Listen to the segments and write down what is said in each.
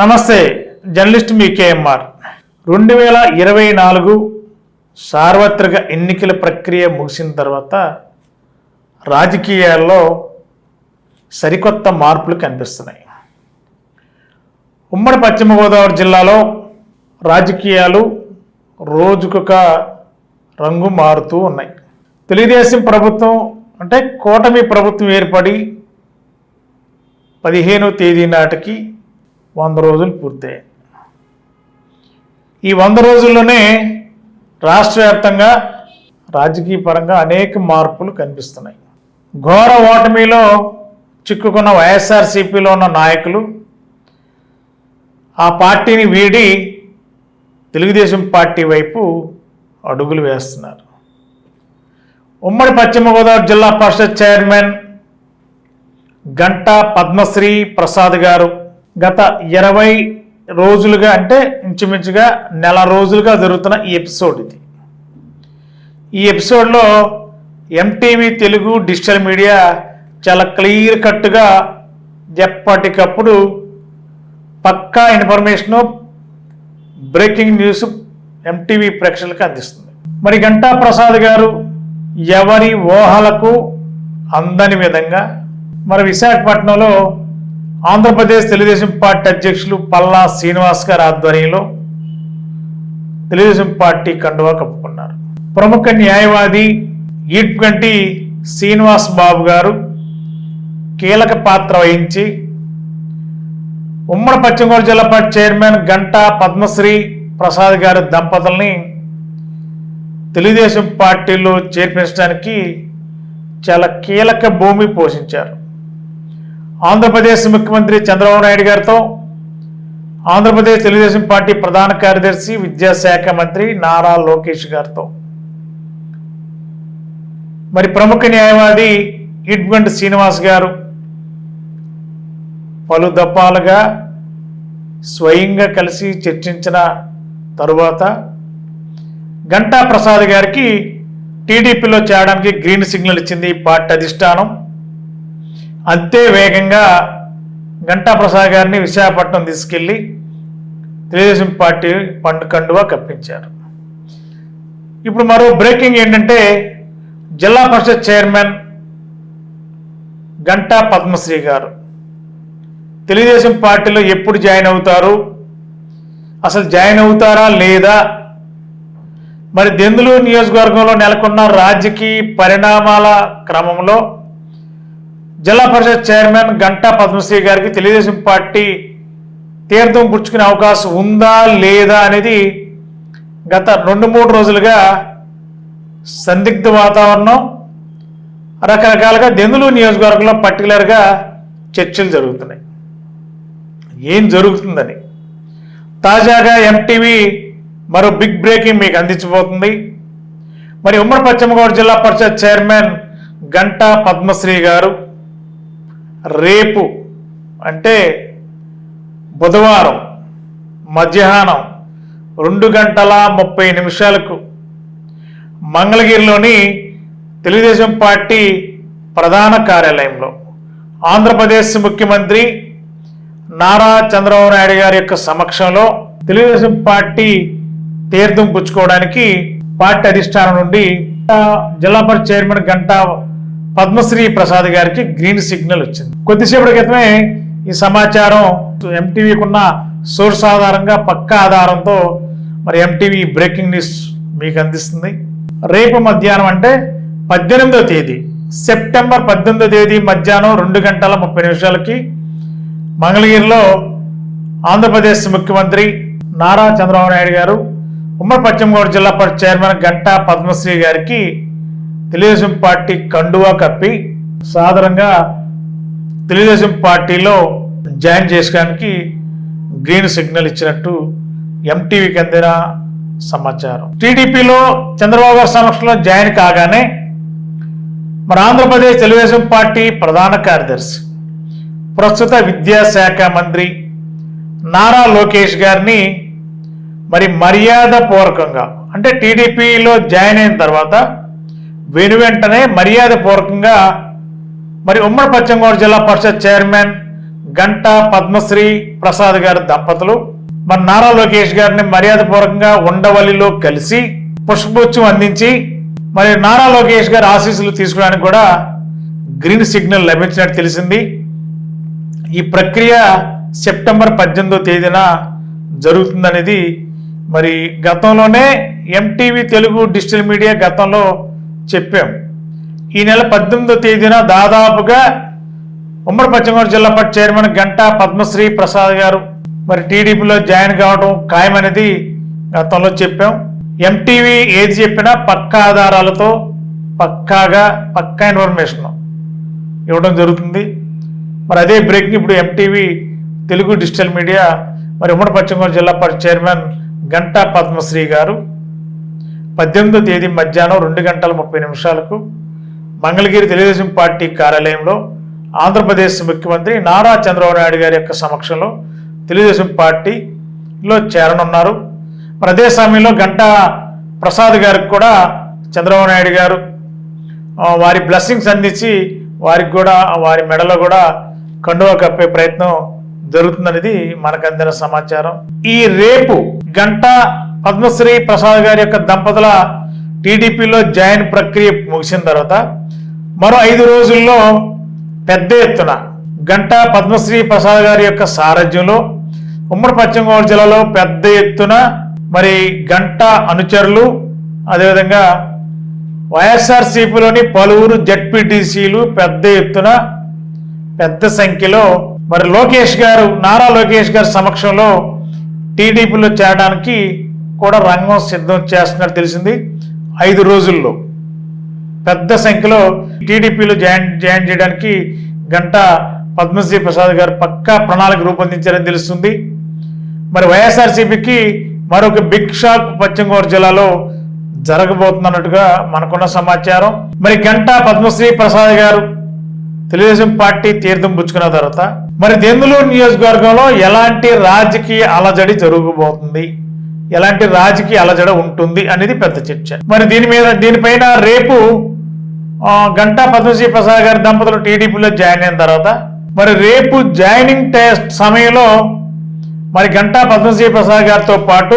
నమస్తే జర్నలిస్ట్ మీ కేఎంఆర్. రెండు వేల ఇరవై నాలుగు సార్వత్రిక ఎన్నికల ప్రక్రియ ముగిసిన తర్వాత రాజకీయాల్లో సరికొత్త మార్పులు కనిపిస్తున్నాయి. ఉమ్మడి పశ్చిమ గోదావరి జిల్లాలో రాజకీయాలు రోజుకొక రంగు మారుతూ ఉన్నాయి. తెలుగుదేశం ప్రభుత్వం అంటే కూటమి ప్రభుత్వం ఏర్పడి పదిహేనో తేదీ నాటికి వంద రోజులు పూర్తయ్యాయి. ఈ వంద రోజుల్లోనే రాష్ట్ర వ్యాప్తంగా రాజకీయ పరంగా అనేక మార్పులు కనిపిస్తున్నాయి. ఘోర ఓటమిలో చిక్కుకున్న వైఎస్ఆర్సీపీలో ఉన్న నాయకులు ఆ పార్టీని వీడి తెలుగుదేశం పార్టీ వైపు అడుగులు వేస్తున్నారు. ఉమ్మడి పశ్చిమ గోదావరి జిల్లా పరిషత్ చైర్మన్ గంటా పద్మశ్రీ ప్రసాద్ గారు గత ఇరవై రోజులుగా అంటే ఇంచుమించుగా నెల రోజులుగా జరుగుతున్న ఈ ఎపిసోడ్ ఇది. ఈ ఎపిసోడ్లో ఎంటీవీ తెలుగు డిజిటల్ మీడియా చాలా క్లియర్ కట్గా ఎప్పటికప్పుడు పక్కా ఇన్ఫర్మేషను బ్రేకింగ్ న్యూస్ ఎంటీవీ ప్రేక్షకులకు అందిస్తుంది. మరి గంటా ప్రసాద్ గారు ఎవరి ఊహలకు అందని విధంగా మరి విశాఖపట్నంలో ఆంధ్రప్రదేశ్ తెలుగుదేశం పార్టీ అధ్యక్షులు పల్లా శ్రీనివాస్ గారి ఆధ్వర్యంలో తెలుగుదేశం పార్టీ కండువా కప్పుకున్నారు. ప్రముఖ న్యాయవాది ఈడ్గంటి శ్రీనివాస్ బాబు గారు కీలక పాత్ర వహించి ఉమ్మడి పశ్చిమ గోదావరి జిల్లా పార్టీ చైర్మన్ గంటా పద్మశ్రీ ప్రసాద్ గారి దంపతుల్ని తెలుగుదేశం పార్టీలో చేర్పించడానికి చాలా కీలక భూమి పోషించారు. ఆంధ్రప్రదేశ్ ముఖ్యమంత్రి చంద్రబాబు నాయుడు గారితో ఆంధ్రప్రదేశ్ తెలుగుదేశం పార్టీ ప్రధాన కార్యదర్శి విద్యాశాఖ మంత్రి నారా లోకేష్ గారితో. మరి ప్రముఖ న్యాయవాది ఇడ్బండి శ్రీనివాస్ గారు పలు దఫాలుగా స్వయంగా కలిసి చర్చించిన తరువాత గంటా ప్రసాద్ గారికి టీడీపీలో చేరడానికి గ్రీన్ సిగ్నల్ ఇచ్చింది ఈ పార్టీ అధిష్టానం. అంతే వేగంగా గంటా ప్రసాద్ గారిని విశాఖపట్నం తీసుకెళ్ళి తెలుగుదేశం పార్టీ పండు కండువా కప్పించారు. ఇప్పుడు మరో బ్రేకింగ్ ఏంటంటే జిల్లా పరిషత్ చైర్మన్ గంటా పద్మశ్రీ గారు. తెలుగుదేశం పార్టీలో ఎప్పుడు జాయిన్ అవుతారు? అసలు జాయిన్ అవుతారా లేదా? మరి దెందులూరు నియోజకవర్గంలో నెలకొన్న రాజకీయ పరిణామాల క్రమంలో జిల్లా పరిషత్ చైర్మన్ గంటా పద్మశ్రీ గారికి తెలుగుదేశం పార్టీ తీర్థం పుచ్చుకునే అవకాశం ఉందా లేదా అనేది గత రెండు మూడు రోజులుగా సందిగ్ధ వాతావరణం రకరకాలుగా దెందులు నియోజకవర్గంలో పర్టికులర్గా చర్చలు జరుగుతున్నాయి. ఏం జరుగుతుందని? తాజాగా ఎంటీవీ మరో బిగ్ బ్రేకింగ్ మీకు అందించబోతుంది. మరి ఉమ్మడి పశ్చిమ గోదావరి జిల్లా పరిషత్ చైర్మన్ గంటా పద్మశ్రీ గారు రేపు అంటే బుధవారం మధ్యాహ్నం రెండు గంటల ముప్పై నిమిషాలకు మంగళగిరిలోని తెలుగుదేశం పార్టీ ప్రధాన కార్యాలయంలో ఆంధ్రప్రదేశ్ ముఖ్యమంత్రి నారా చంద్రబాబు నాయుడు గారి యొక్క సమక్షంలో తెలుగుదేశం పార్టీ తీర్థం పుచ్చుకోవడానికి పార్టీ అధిష్టానం నుండి జిల్లా పరిషత్ చైర్మన్ గంటా పద్మశ్రీ ప్రసాద్ గారికి గ్రీన్ సిగ్నల్ వచ్చింది. కొద్దిసేపటి క్రితమే ఈ సమాచారం ఎంటీవీకి ఉన్న సోర్స్ ఆధారంగా పక్క ఆధారంతో మరి ఎంటీవీ బ్రేకింగ్ న్యూస్ మీకు అందిస్తుంది. రేపు మధ్యాహ్నం అంటే పద్దెనిమిదో తేదీ సెప్టెంబర్ పద్దెనిమిదో తేదీ మధ్యాహ్నం రెండు గంటల ముప్పై నిమిషాలకి మంగళగిరిలో ఆంధ్రప్రదేశ్ ముఖ్యమంత్రి నారా చంద్రబాబు నాయుడు గారు ఉమ్మడి పశ్చిమ గోదావరి జిల్లా పరిషత్ చైర్మన్ గంటా పద్మశ్రీ గారికి తెలుగుదేశం పార్టీ కండువా కప్పి సాధారణంగా తెలుగుదేశం పార్టీలో జాయిన్ చేసుకోవడానికి గ్రీన్ సిగ్నల్ ఇచ్చినట్టు ఎంటీవీకి అందిన సమాచారం. టీడీపీలో చంద్రబాబు గారి సమక్షంలో జాయిన్ కాగానే మన ఆంధ్రప్రదేశ్ తెలుగుదేశం పార్టీ ప్రధాన కార్యదర్శి ప్రస్తుత విద్యాశాఖ మంత్రి నారా లోకేష్ గారిని మరి మర్యాద పూర్వకంగా అంటే టీడీపీలో జాయిన్ అయిన తర్వాత వెను వెంటనే మర్యాద పూర్వకంగా మరి ఉమ్మడి పశ్చిమ గోదావరి జిల్లా పరిషత్ చైర్మన్ గంట పద్మశ్రీ ప్రసాద్ గారి దంపతులు మరి నారా లోకేష్ గారిని మర్యాదపూర్వకంగా ఉండవల్లిలో కలిసి పుష్పగుచ్చం అందించి మరి నారా లోకేష్ గారి ఆశీస్సులు తీసుకోవడానికి కూడా గ్రీన్ సిగ్నల్ లభించినట్టు తెలిసింది. ఈ ప్రక్రియ సెప్టెంబర్ పద్దెనిమిదో తేదీన జరుగుతుందనేది మరి గతంలోనే ఎంటీవీ తెలుగు డిజిటల్ మీడియా గతంలో చెప్పాం. ఈ నెల పద్దెనిమిదో తేదీన దాదాపుగా ఉమ్మడి పశ్చిమ గోదావరి జిల్లా పరిషత్ చైర్మన్ గంటా పద్మశ్రీ ప్రసాద్ గారు మరి టీడీపీలో జాయిన్ కావడం ఖాయమనేది గతంలో చెప్పాం. ఎంటీవీ ఏది చెప్పినా పక్కా ఆధారాలతో పక్కాగా పక్కా ఇన్ఫర్మేషన్ ఇవ్వడం జరుగుతుంది. మరి అదే బ్రేకింగ్ ఇప్పుడు ఎంటీవీ తెలుగు డిజిటల్ మీడియా మరి ఉమ్మడి పశ్చిమ గోదావరి జిల్లా పరిషత్ చైర్మన్ గంటా పద్మశ్రీ గారు. పద్దెనిమిదో తేదీ మధ్యాహ్నం రెండు గంటల ముప్పై నిమిషాలకు మంగళగిరి తెలుగుదేశం పార్టీ కార్యాలయంలో ఆంధ్రప్రదేశ్ ముఖ్యమంత్రి నారా చంద్రబాబు నాయుడు గారి యొక్క సమక్షంలో తెలుగుదేశం పార్టీలో చేరనున్నారు. మరి అదే సమయంలో గంటా ప్రసాద్ గారికి కూడా చంద్రబాబు నాయుడు గారు వారి బ్లెస్సింగ్స్ అందించి వారికి కూడా వారి మెడలో కూడా కండువా కప్పే ప్రయత్నం జరుగుతుందనేది మనకు అందిన సమాచారం. ఈ రేపు గంట పద్మశ్రీ ప్రసాద్ గారి యొక్క దంపతుల టీడీపీలో జాయిన్ ప్రక్రియ ముగిసిన తర్వాత మరో ఐదు రోజుల్లో పెద్ద ఎత్తున గంటా పద్మశ్రీ ప్రసాద్ గారి యొక్క సారథ్యంలో ఉమ్మడి పశ్చిమ గోదావరి జిల్లాలో పెద్ద ఎత్తున మరి గంట అనుచరులు అదేవిధంగా వైఎస్ఆర్సీపీలోని పలువురు జడ్పీటీసీలు పెద్ద ఎత్తున పెద్ద సంఖ్యలో మరి లోకేష్ గారు నారా లోకేష్ గారి సమక్షంలో టీడీపీలో చేరడానికి కూడా రంగం సిద్ధం చేస్తున్నట్టు తెలిసింది. ఐదు రోజుల్లో పెద్ద సంఖ్యలో టీడీపీలో జాయిన్ జాయిన్ చేయడానికి గంట పద్మశ్రీ ప్రసాద్ గారు పక్కా ప్రణాళిక రూపొందించారని తెలుస్తుంది. మరి వైఎస్ఆర్సీపీకి మరొక బిగ్ షాక్ పశ్చిమ గోదావరి జిల్లాలో జరగబోతున్నట్టుగా మనకున్న సమాచారం. మరి గంట పద్మశ్రీ ప్రసాద్ గారు తెలుగుదేశం పార్టీ తీర్థం పుచ్చుకున్న తర్వాత మరి దెందులూరు నియోజకవర్గంలో ఎలాంటి రాజకీయ అలజడి జరగబోతుంది? ఎలాంటి రాజకీయ అలజడ ఉంటుంది అనేది పెద్ద చర్చ. మరి దీని మీద దీనిపైన రేపు గంటా పద్మశ్రీ ప్రసాద్ గారి దంపతులు టీడీపీలో జాయిన్ అయిన తర్వాత మరి రేపు జాయినింగ్ టెస్ట్ సమయంలో మరి గంటా పద్మశ్రీ ప్రసాద్ గారితో పాటు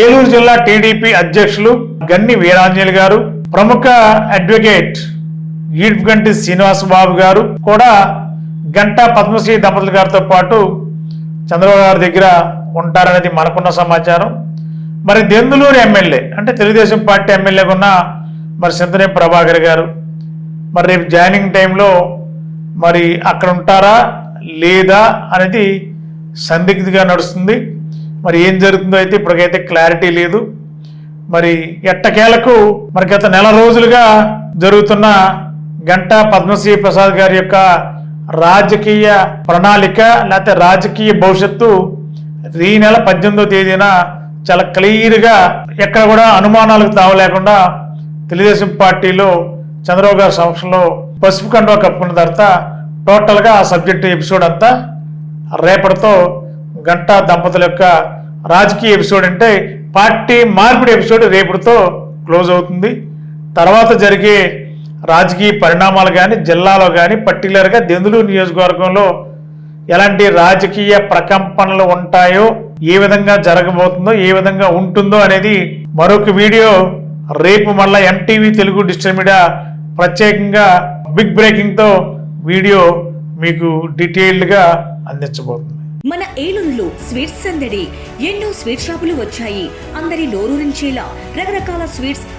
ఏలూరు జిల్లా టీడీపీ అధ్యక్షులు గన్ని వీరాంజలి గారు ప్రముఖ అడ్వకేట్ ఈడ్గంటి శ్రీనివాస బాబు గారు కూడా గంటా పద్మశ్రీ దంపతుల గారితో పాటు చంద్రబాబు గారి దగ్గర ఉంటారనేది మనకున్న సమాచారం. మరి దెందులూరు ఎమ్మెల్యే అంటే తెలుగుదేశం పార్టీ ఎమ్మెల్యేగా ఉన్న మరి సింతనే ప్రభాకర్ గారు మరి రేపు జాయినింగ్ టైంలో మరి అక్కడ ఉంటారా లేదా అనేది సందిగ్ధంగా నడుస్తుంది. మరి ఏం జరుగుతుందో అయితే ఇప్పటికైతే క్లారిటీ లేదు. మరి ఎట్టకేలకు మరి గత నెల రోజులుగా జరుగుతున్న గంటా పద్మశ్రీ ప్రసాద్ గారి యొక్క రాజకీయ ప్రణాళిక లేకపోతే రాజకీయ భవిష్యత్తు ఈ నెల పద్దెనిమిదో తేదీన చాలా క్లియర్గా ఎక్కడ కూడా అనుమానాలకు తావు లేకుండా తెలుగుదేశం పార్టీలో చంద్రబాబు గారి సమక్షంలో పసుపు కండువా కప్పుకున్న తర్వాత టోటల్గా ఆ సబ్జెక్ట్ ఎపిసోడ్ అంతా రేపటితో గంటా దంపతుల యొక్క రాజకీయ ఎపిసోడ్ అంటే పార్టీ మార్పిడి ఎపిసోడ్ రేపటితో క్లోజ్ అవుతుంది. తర్వాత జరిగే రాజకీయ పరిణామాలు కానీ జిల్లాలో కానీ పర్టికులర్గా దెందులూరు నియోజకవర్గంలో ఎలాంటి రాజకీయ ప్రకంపనలు ఉంటాయో ఏ విధంగా జరగబోతుందో ఏ విధంగా ఉంటుందో అనేది మరొక వీడియో. రేపు మళ్ళా ఎంటీవీ తెలుగు డిజిటల్ మీడియా ప్రత్యేకంగా బిగ్ బ్రేకింగ్తో వీడియో మీకు డీటెయిల్డ్గా అందించబోతుంది. మన ఏలూరులో స్వీట్స్ సందడి ఎన్నో స్వీట్ షాపులు వచ్చాయి. అందరి నోరూరించేలా రకరకాల స్వీట్స్